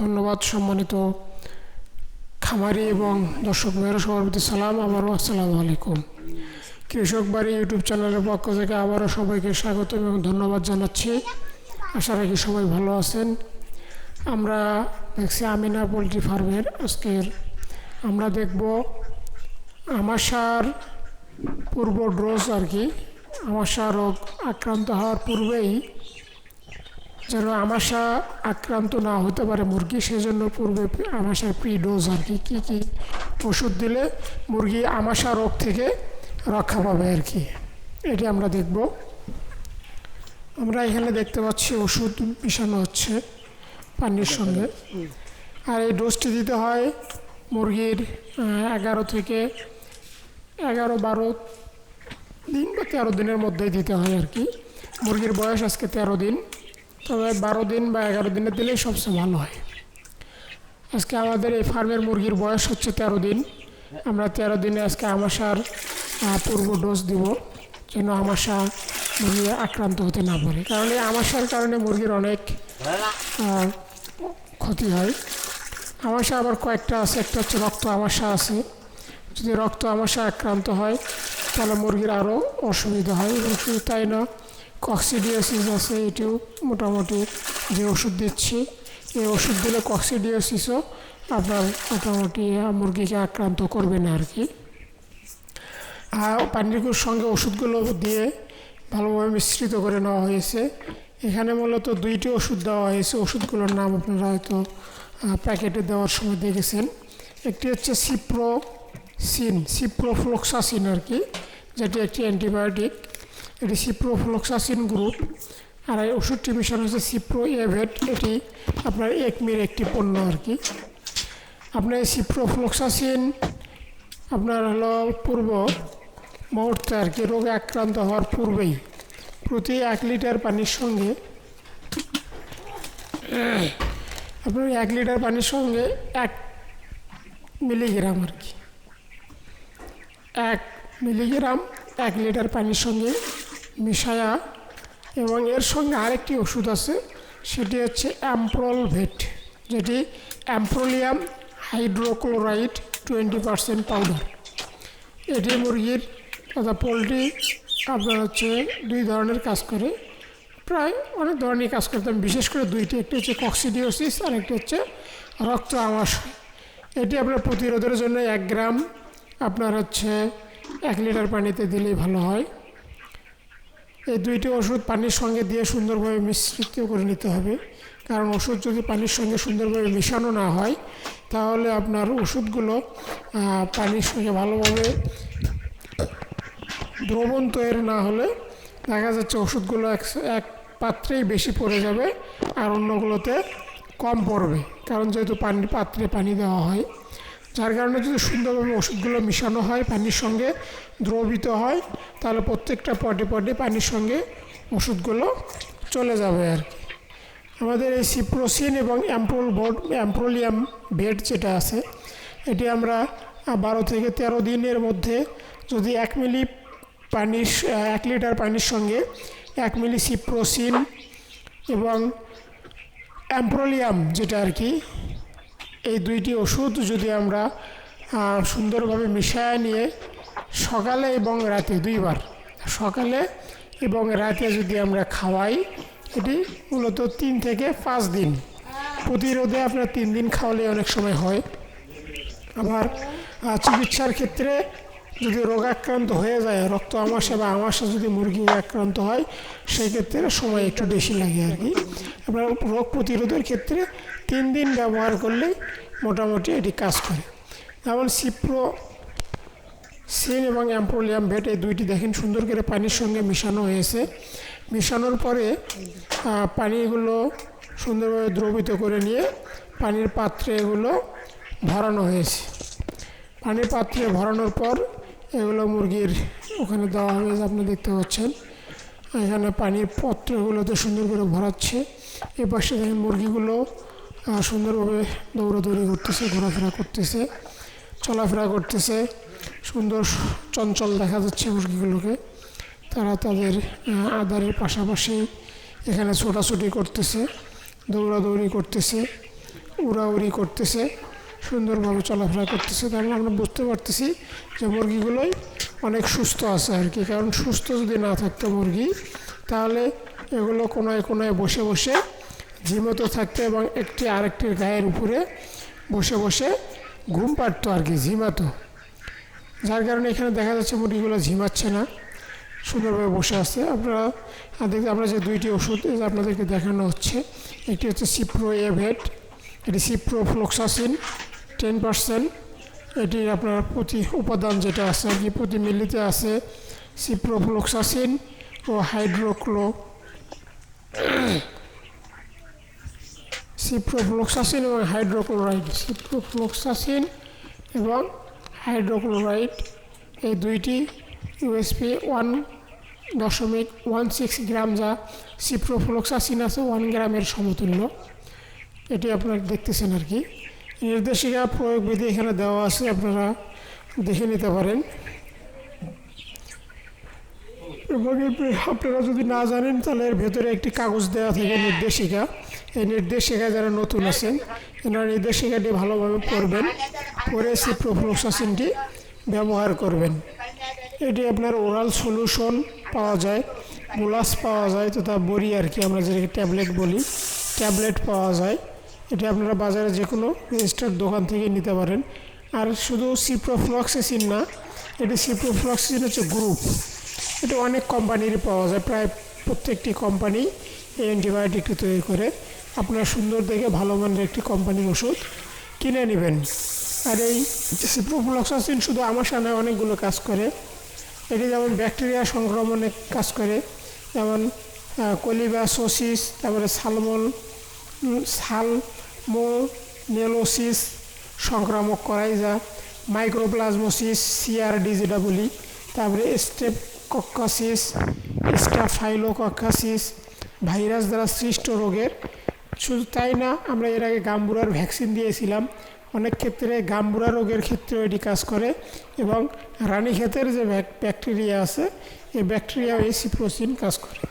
ধন্যবাদ সম্মানিত খামারি এবং দর্শক ভাইয়েরা, সবার প্রতি সালাম, আবারও আসসালামু আলাইকুম। কৃষক বাড়ি ইউটিউব চ্যানেলের পক্ষ থেকে আবারও সবাইকে স্বাগত এবং ধন্যবাদ জানাচ্ছি। আশা রাখি সবাই ভালো আছেন। আমরা দেখছি আমিনা পোলট্রি ফার্মের আজকের আমরা দেখব আমাশার পূর্ব ডোজ আর কি। আমাশা রোগ আক্রান্ত হওয়ার পূর্বেই যেন আমাশা আক্রান্ত না হতে পারে মুরগি, সেজন্য পূর্বে আমাশার প্রি ডোজ আর কি, কী কী ওষুধ দিলে মুরগি আমাশা রোগ থেকে রক্ষা পাবে আর কি। এটি আমরা দেখব। আমরা এখানে দেখতে পাচ্ছি ওষুধ মিশানো হচ্ছে পানির সঙ্গে। আর এই ডোজটি দিতে হয় মুরগির এগারো থেকে এগারো, বারো দিন বা তেরো দিনের মধ্যেই দিতে হয় আর কি। মুরগির বয়স আজকে তেরো দিন। তবে বারো দিন বা এগারো দিনে দিলেই সবচেয়ে ভালো হয়। আজকে আমাদের এই ফার্মের মুরগির বয়স হচ্ছে তেরো দিন। আমরা তেরো দিনে আজকে আমাশার পূর্ব ডোজ দিব যেন আমাশা মুরগি আক্রান্ত হতে না পারে। কারণ এই আমাশার কারণে মুরগির অনেক ক্ষতি হয়। আমাশা আবার কয়েকটা আছে, একটা হচ্ছে রক্ত আমাশা আছে। যদি রক্ত আমাশা আক্রান্ত হয়, তাহলে মুরগির আরও অসুবিধা হয়। এবং শুধু তাই না কক্সিডিওসিস আছে, এটিও মোটামুটি যে ওষুধ দিচ্ছি। এই ওষুধ দিলে কক্সিডিওসিসও আপনার মোটামুটি মুরগিকে আক্রান্ত করবে না আর কি আর পানির সঙ্গে ওষুধগুলো দিয়ে ভালোভাবে মিশ্রিত করে নেওয়া হয়েছে। এখানে মূলত দুইটি ওষুধ দেওয়া হয়েছে। ওষুধগুলোর নাম আপনারা হয়তো প্যাকেটে দেওয়ার সময় দেখেছেন। একটি হচ্ছে সিপ্রো সিন সিপ্রোফ্লোক্সাসিন আর কি যেটি একটি অ্যান্টিবায়োটিক। এটি সিপ্রোফ্লোক্সাসিন গ্রুপ আর এই ওষুধটি মিশন হচ্ছে সিপ্রো এভেট এটি আপনার একমির একটি পণ্য আর কি। আপনার এই সিপ্রোফ্লোক্সাসিন আপনার হলো পূর্ব মুহূর্তে আর কি রোগে আক্রান্ত হওয়ার পূর্বেই প্রতি এক লিটার পানির সঙ্গে আপনার এক লিটার পানির সঙ্গে এক মিলিগ্রাম আর কি। এক মিলিগ্রাম এক লিটার পানির সঙ্গে মিশায়া। এবং এর সঙ্গে আরেকটি ওষুধ আছে, সেটি হচ্ছে অ্যাম্প্রল ভেট যেটি amprolium hydrochloride twenty percent powder. এটি মুরগির তথা পোলট্রি, আপনার হচ্ছে দুই ধরনের কাজ করে। প্রায় অনেক ধরনের কাজ করতাম বিশেষ করে দুইটি, একটি হচ্ছে কক্সিডিওসিস আর একটি হচ্ছে রক্ত আমাশয় এটি আপনার প্রতিরোধের জন্য এক গ্রাম, আপনার হচ্ছে এক লিটার পানিতে দিলেই ভালো হয়। এই দুইটি ওষুধ পানির সঙ্গে দিয়ে সুন্দরভাবে মিশ্রিত করে নিতে হবে। কারণ ওষুধ যদি পানির সঙ্গে সুন্দরভাবে মিশানো না হয়, তাহলে আপনার ওষুধগুলো পানির সঙ্গে ভালোভাবে দ্রবণ তৈরি না হলে দেখা যাচ্ছে ওষুধগুলো এক এক পাত্রেই বেশি পড়ে যাবে আর অন্যগুলোতে কম পড়বে। কারণ যেহেতু পানির পাত্রে পানি দেওয়া হয়, যার কারণে যদি সুন্দরভাবে ওষুধগুলো মিশানো হয়, পানির সঙ্গে দ্রবিত হয় তাহলে প্রত্যেকটা পটে পটে পানির সঙ্গে ওষুধগুলো চলে যাবে আর কি। আমাদের এই সিপ্রোসিন এবং অ্যাম্প্রোল বোর্ড, অ্যাম্প্রোলিয়াম বেড যেটা আছে, এটি আমরা বারো থেকে তেরো দিনের মধ্যে যদি এক মিলি পানির এক লিটার পানির সঙ্গে এক মিলি সিপ্রোসিন এবং অ্যাম্প্রোলিয়াম যেটা আর কি, এই দুইটি ওষুধ যদি আমরা সুন্দরভাবে মিশিয়ে নিয়ে সকালে এবং রাতে দুইবার। সকালে এবং রাতে যদি আমরা খাওয়াই, এটি মূলত তিন থেকে পাঁচ দিন। প্রতিরোধে আপনার তিন দিন খাওয়ালে অনেক সময় হয়। আবার চিকিৎসার ক্ষেত্রে যদি রোগাক্রান্ত হয়ে যায়, রক্ত আমাশা বা আমাশা যদি মুরগি আক্রান্ত হয়, সেই ক্ষেত্রে সময় একটু বেশি লাগে আর কি। আপনার রোগ প্রতিরোধের ক্ষেত্রে তিন দিন ব্যবহার করলেই মোটামুটি এটি কাজ করে। যেমন সিপ্রো সিন এবং অ্যাম্প্রোলিয়াম ভেট এই দুইটি দেখেন সুন্দর করে পানির সঙ্গে মিশানো হয়েছে। মিশানোর পরে পানিগুলো সুন্দরভাবে দ্রবিত করে নিয়ে পানির পাত্রে এগুলো ভরানো হয়েছে। পানির পাত্রে ভরানোর পর এগুলো মুরগির ওখানে দেওয়া হয়েছে আপনি দেখতে পাচ্ছেন। এখানে পানির পাত্রগুলোতে সুন্দর করে ভরাচ্ছে। এ পাশে দেখেন মুরগিগুলো সুন্দরভাবে দৌড়াদৌড়ি করতেছে, ঘোরাফেরা করতেছে, চলাফেরা করতেছে। সুন্দর চঞ্চল দেখা যাচ্ছে মুরগিগুলোকে। তারা তাদের আদারের পাশাপাশি এখানে ছোটাছুটি করতেছে, দৌড়াদৌড়ি করতেছে, উড়াউড়ি করতেছে, সুন্দরভাবে চলাফেরা করতেছে। তাহলে আমরা বুঝতে পারতেছি যে মুরগিগুলোই অনেক সুস্থ আছে আর কি। কারণ সুস্থ যদি না থাকতো মুরগি, তাহলে এগুলো কোনায় কোনায় বসে বসে ঝিমতো থাকতো এবং একটি আরেকটির গায়ের উপরে বসে বসে ঘুম পাড়তো আর কি, ঝিমাতো। যার কারণে এখানে দেখা যাচ্ছে মুরগিগুলো ঝিমাচ্ছে না, সুন্দরভাবে বসে আছে। আপনারা দেখতে, আমরা যে দুইটি ওষুধ আপনাদেরকে দেখানো হচ্ছে, একটি হচ্ছে সিপ্রো এভেট এটি সিপ্রো ফ্লোক্সাসিন টেন পার্সেন্ট এটির আপনার প্রতি উপাদান যেটা আছে আর কি, প্রতি মিলিতে আছে সিপ্রো ফ্লোক্সাসিন ও হাইড্রোক্লো সিপ্রোফ্লোক্সাসিন এবং হাইড্রোক্লোরাইড সিপ্রোফ্লোক্সাসিন এবং হাইড্রোক্লোরাইড এই দুইটি ইউএসপি ওয়ান দশমিক ওয়ান সিক্স গ্রাম যা সিপ্রোফ্লোক্সাসিন আছে ওয়ান গ্রামের সমতুল্য। এটি আপনারা দেখতেছেন আর কি। নির্দেশিকা প্রয়োগ বিধি এখানে দেওয়া আছে, আপনারা দেখে নিতে পারেন। এবং আপনারা যদি না জানেন, তাহলে এর ভেতরে একটি কাগজ দেওয়া থাকে নির্দেশিকা। এই নির্দেশিকা যারা নতুন আছেন, এনারা নির্দেশিকাটি ভালোভাবে পড়বেন, পড়ে সিপ্রোফ্লোক্সাসিনটি ব্যবহার করবেন। এটি আপনার ওরাল সলিউশন পাওয়া যায় গোলাস পাওয়া যায়, তথা বড়ি আর কি, আমরা যেটাকে ট্যাবলেট বলি ট্যাবলেট পাওয়া যায়। এটি আপনারা বাজারে যে কোনো রেজিস্টার দোকান থেকে নিতে পারেন। আর শুধু সিপ্রোফ্লক্সেসিন না, এটি সিপ্রোফ্লক্সিন হচ্ছে গ্রুপ এটা অনেক কোম্পানির পাওয়া যায়। প্রায় প্রত্যেকটি কোম্পানি এই অ্যান্টিবায়োটিকটি তৈরি করে। আপনারা সুন্দর দেখে ভালো মানের একটি কোম্পানির ওষুধ কিনে নেবেন। আর এই সিপ্রোফ্লক্সাসিন শুধু আমাশা নয় অনেকগুলো কাজ করে। এটি যেমন ব্যাকটেরিয়া সংক্রমণে কাজ করে, যেমন কলিবাসোসিস তারপরে সালমন সালমোনেলোসিস সংক্রামক করাইজা মাইক্রোপ্লাজমোসিস সিআরডি যেটা বলি তারপরে স্টেপকক্কাসিস স্টাফাইলোকক্কাসিস ভাইরাস দ্বারা সৃষ্ট রোগের। শুধু তাই না, আমরা এর আগে গাম্বুরার ভ্যাকসিন দিয়েছিলাম। অনেক ক্ষেত্রে গাম্বুরা রোগের ক্ষেত্রেও এটি কাজ করে এবং রানীক্ষেতের যে ব্যাক- ব্যাকটেরিয়া আছে, এই ব্যাকটেরিয়াও এই সিপ্রোসিন কাজ করে।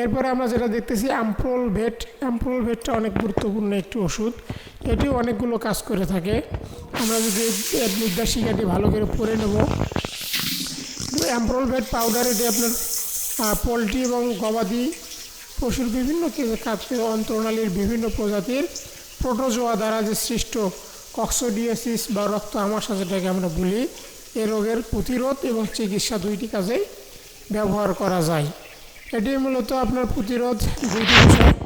এরপরে আমরা যেটা দেখতেছি অ্যাম্প্রোল ভেট অ্যাম্প্রোল ভেটটা অনেক গুরুত্বপূর্ণ একটি ওষুধ। এটিও অনেকগুলো কাজ করে থাকে। আমরা যদি এর নির্দেশিকাটি ভালো করে পড়ে নেব। অ্যাম্প্রোল ভেট পাউডার এটি আপনার পোলট্রি এবং গবাদি পশুর বিভিন্ন কে- খাদ্যের অন্তর্নালীর বিভিন্ন প্রজাতির প্রোটোজোয়া দ্বারা যে সৃষ্ট কক্সোডিয়াসিস বা রক্ত আমাশা যেটাকে আমরা বলি, এ রোগের প্রতিরোধ এবং চিকিৎসা দুইটি কাজেই ব্যবহার করা যায়। এটি মূলত আপনার প্রতিরোধ দুইটি বিষয়।